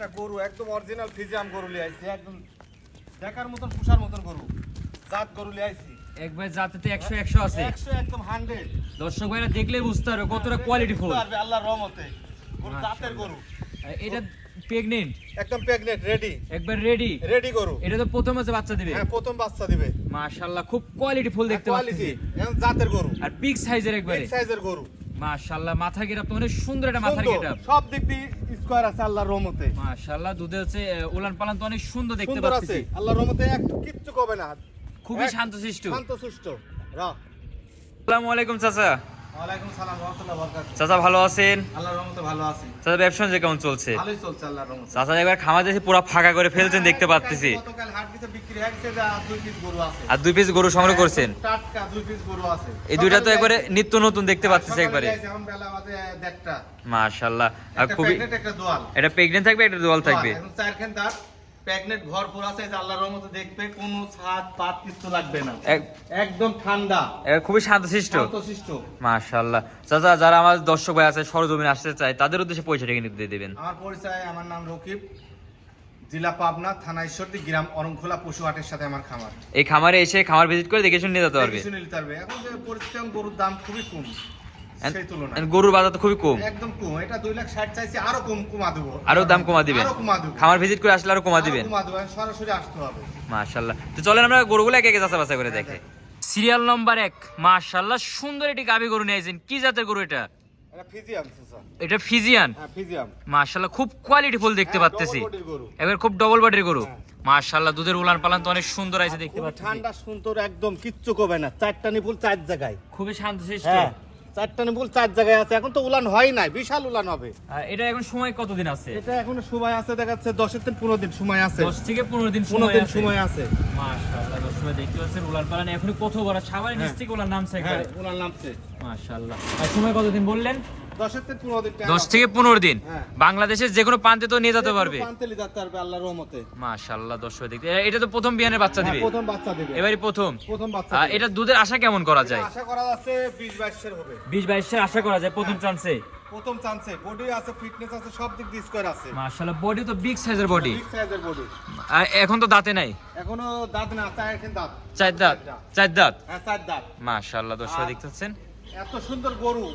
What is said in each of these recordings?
একটা গরু একদম অরিজিনাল ফিজিয়াম গরু লিয়ে আইছি একদম দেখার মতন পুষার মতন গরু জাত গরু লিয়ে আইছি। একবার যাতে একশো একশো আছে। একশো একদম হান্ড্রেড দর্শক ভাইরা দেখলেই বুঝতে পারবে কতটা কোয়ালিটি ফুল। আল্লাহ রহমতে। গরু জাতের গরু। এটা প্রেগনেন্ট একদম প্রেগনেন্ট রেডি একবার রেডি রেডি গরু। এটা তো প্রথম আছে বাচ্চা দিবে? হ্যাঁ প্রথম বাচ্চা দিবে। মাশাআল্লাহ খুব কোয়ালিটি ফুল দেখতে কোয়ালিটি পাচ্ছি। এখন জাতের গরু। আর বিগ সাইজের একবারে। বিগ সাইজের গরু। মাশাআল্লাহ মাথা গেটআপ তো অনেক সুন্দর একটা মাথার গেটআপ। সব দিক দিয়ে স্কোয়ার আছে আল্লাহর রহমতে। মাশাআল্লাহ দুধে হচ্ছে উলান পালান তো অনেক সুন্দর দেখতে পাচ্ছি। আল্লাহর রহমতে এক কিচ্ছু কবে না। খুবই শান্তশিষ্ট। শান্তশিষ্ট রা। আসসালামু আলাইকুম চাচা। চাচা ভালো আছেন? চাচা ব্যবসা যে কেমন চলছে? চাচা খামার দেশে পুরো ফাঁকা করে ফেলছেন দেখতে পাচ্ছি হয়ে আর দুই পিস গরু সংগ্রহ করছেন? গরু আছে। এই দুইটা তো একবারে নিত্য নতুন দেখতে পাচ্ছি একবারে। আর খুবই একটা এটা প্রেগনেন্ট থাকবে দোয়াল থাকবে? চারখান দাঁত প্রেগনেন্ট ভরপুর আছে যে আল্লাহর রহমতে দেখবে কোনো ছাদ পাত কিছু লাগবে না। একদম ঠান্ডা। এটা খুবই শান্তশিষ্ট। শান্তশিষ্ট। মাশাআল্লাহ। চাচা যারা আমার দর্শক ভাই আছে সরজমিন আসতে চায় তাদের উদ্দেশ্যে পয়সাটা কিন্তু দিয়ে দেবেন। আমার পরিচয় আমার নাম রকিব। জেলা পাবনা থানা ঈশ্বরদী গ্রাম অরংখোলা পশু হাটের সাথে আমার খামার। এই খামারে এসে খামার ভিজিট করে দেখে শুনে নিয়ে যেতে পারবে। শুনে নিতে পারবে। এখন যে পরিস্থিতি গরুর দাম খুবই কম। গরুর বাজার তো খুবই কম। একদম কম। এটা দুই লাখ ষাট চাইছি আরও কম কমা দেবো। আরও দাম কমা দিবেন? আরও কমা দেবো। খামার ভিজিট করে আসলে আরও কমা দিবেন? সরাসরি আসতে হবে। মাশাআল্লাহ। তো চলেন আমরা গরুগুলো একে একে যাচাই করে দেখে। সিরিয়াল নম্বর এক। মাশাআল্লাহ সুন্দর একটি গাবি গরু নিয়ে কি জাতের গরু এটা? ফিজিয়ান হ্যাঁ খুব কোয়ালিটি ফুল দেখতে হ্যাঁ, পাচ্তেছি। গরু। এবার খুব ডবল বডির গরু। হ্যাঁ। মাশাআল্লাহ দুধের উলান পালান তো অনেক সুন্দর আছে দেখতে পাচ্ছি ঠান্ডা সুন্দর একদম কিচ্ছু কবে না। চারটা নিপুল চার জায়গায়। খুবই শান্তশিষ্ট। হ্যাঁ। চারটা নিপুল চার জায়গায় আছে। এখন তো উলান হয় নাই বিশাল উলান হবে। এটা এখন সময় কতদিন আছে? এটা এখন সময় আছে দেখা যাচ্ছে দশের দিন পনেরো দিন সময় আছে। দশ থেকে পনেরো দিন পনেরো সময় দিন আছে। সময় আছে। মাশাআল্লাহ সময় দেখতে পাচ্ছেন উলান পালান। এখন কত বড় সাবারে নিচ হ্যাঁ। থেকে উলান নামছে হ্যাঁ উলান নামছে। মাশাআল্লাহ। আর সময় কতদিন বললেন? দশ থেকে পনেরো দিন? হ্যাঁ। বাংলাদেশের যে কোনো প্রান্তে তো নিয়ে যেতে পারবে? আল্লাহর রহমতে। দর্শক দেখতে। এটা তো প্রথম বিয়ানের বাচ্চা হ্যাঁ, দিবে? প্রথম বাচ্চা দেবে। এবারই প্রথম? প্রথম বাচ্চা এটা দুধের আশা কেমন করা যায়? আশা করা যাচ্ছে বিশ হবে। বিশ বাইশের আশা করা যায় প্রথম চান্সে প্রথম চান্সে বডি আছে ফিটনেস আছে সব দিক দিয়ে স্কোয়ার আছে। মাশাআল্লাহ বডি তো বিগ সাইজের বডি বিগ সাইজের বডি এখন তো দাঁতে নাই? এখনও দাঁত না চার এখন দাঁত। চার দাঁত? চার দাঁত? হ্যাঁ চার দাঁত। মাশাআল্লাহ দর্শক এত সুন্দর গরু।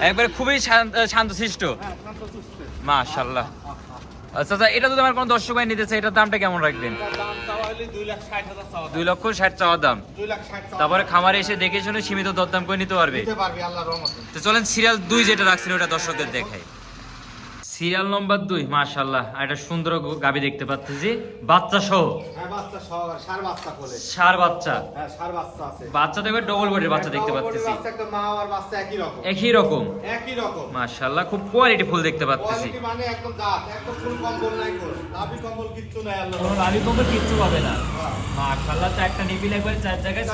একবারে খুবই শান্ত- শান্তশিষ্ট। মাশাল্লাহ শান্ত আচ্ছা আচ্ছা এটা যদি আমার কোনো দর্শক ভাই নিতে চাই এটার দামটা কেমন রাখবেন? দুই লক্ষ ষাট চাওয়ার দাম। তারপরে খামারে এসে দেখে শুনে সীমিত দরদাম করে নিতে পারবে। তো চলেন সিরিয়াল দুই যেটা রাখছেন ওটা দর্শকদের দেখাই। সিরিয়াল নম্বর দুই মাশাল্লাহ একটা সুন্দর গাবি দেখতে পাচ্ছি বাচ্চা সহ। হ্যাঁ সার বাচ্চা বাচ্চা। হ্যাঁ দেখবে ডবল বডির বাচ্চা দেখতে পাচ্ছি একই রকম। একই রকম। মাশাল্লাহ খুব কোয়ালিটি ফুল দেখতে পাচ্ছি মানে লাভি কম্বল কিচ্ছু পাবে না। মাশাল্লাহ তো একটা নিবিল একবার চার জায়গায়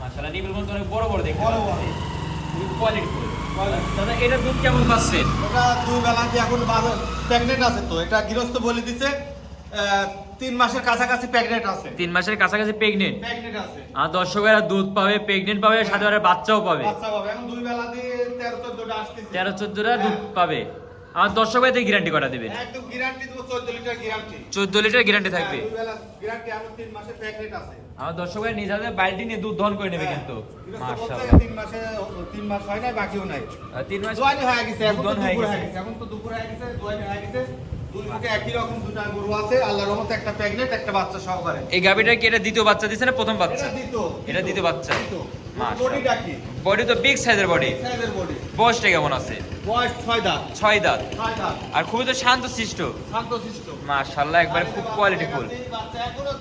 মাশাল্লাহ নিবিল বলতে অনেক বড় বড় দেখতে। পাচ্ছি কোয়ালিটি ফুল। দাদা এটার দুধ কেমন পাচ্ছেন ওটা দুই বেলা দিয়ে এখন প্রেগনেন্ট আছে তো। এটা গৃহস্থ বলে দিছে তিন মাসের কাছাকাছি প্রেগনেন্ট আছে। তিন মাসের কাছাকাছি প্রেগনেন্ট প্রেগনেন্ট আছে। আর দর্শকেরা দুধ পাবে প্রেগনেন্ট পাবে সাথে বাচ্চাও পাবে। বাচ্চা পাবে। এখন দুই বেলা দিয়ে তেরো আসতেছে। চোদ্দটা দুধ পাবে। আমার দর্শক ভাইতে গ্যারান্টি করা দিবেন? একদম গ্যারান্টি দেবো চোদ্দ লিটার গ্যারান্টি চোদ্দ লিটার গ্যারান্টি থাকবে। দুই বেলা গ্যারান্টি এখন তিন মাসের প্রেগনেন্ট আছে। আমার দর্শক ভাই নিজ হাতে বালতি নিয়ে দুধ দহন করে নেবে কিন্তু। মাশাআল্লাহ। তিন মাসে তিন মাস হয় নাই বাকিও নাই। আর তিন মাস দোয়ানি হয়ে গেছে এখন তো দুপুর হয়ে গেছে। এখন তো দুপুর হয়ে গেছে দোয়ানি হয়ে গেছে। একই রকম দুটা গরু আছে আল্লাহর রহমতে একটা প্রেগনেন্ট একটা বাচ্চা সহকারে। এই গাবিটা কি এটা দ্বিতীয় বাচ্চা দিছে না প্রথম বাচ্চা? এটা দ্বিতীয় বাচ্চা। বডি তো বিগ সাইজের বডি বয়সটা কেমন আছে? বয়স ছয় দাঁত। ছয় দাঁত। আর খুবই তো শান্ত সৃষ্ট। শান্তশিষ্ট মাশাআল্লাহ একবারে খুব কোয়ালিটি ফুল। বাচ্চা এখনও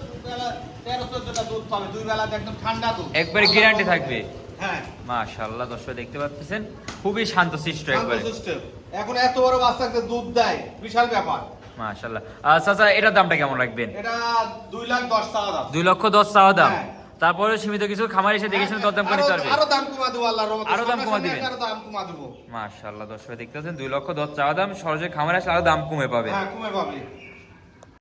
একবারে গ্যারান্টি থাকবে? হ্যাঁ। মাশাআল্লাহ দর্শক দেখতে পাচ্ছেন খুবই একবারে। এখন এত বড় বাচ্চাকে দুধ দেয় বিশাল ব্যাপার। মাশাআল্লাহ। এটার দামটা কেমন রাখবেন? এটা দুই লাখ দশ টাকা দাম। দুই লক্ষ দশ চাওয়া দাম। হ্যাঁ। তারপরে সীমিত কিছু খামার এসে দেখে শুনে দরদাম করে নিতে আরো- পারবে আরও দাম কমা দেবো আল্লাহর রহমতে। আরও দাম কমা দিবেন। আরও দাম কমা দেবো। মাশাআল্লাহ দর্শক দেখতে পাচ্ছেন দুই লক্ষ দশ চাওয়া দাম। সরজে খামারে আসলে আরও দাম কমে পাবে। হ্যাঁ কমে পাবে।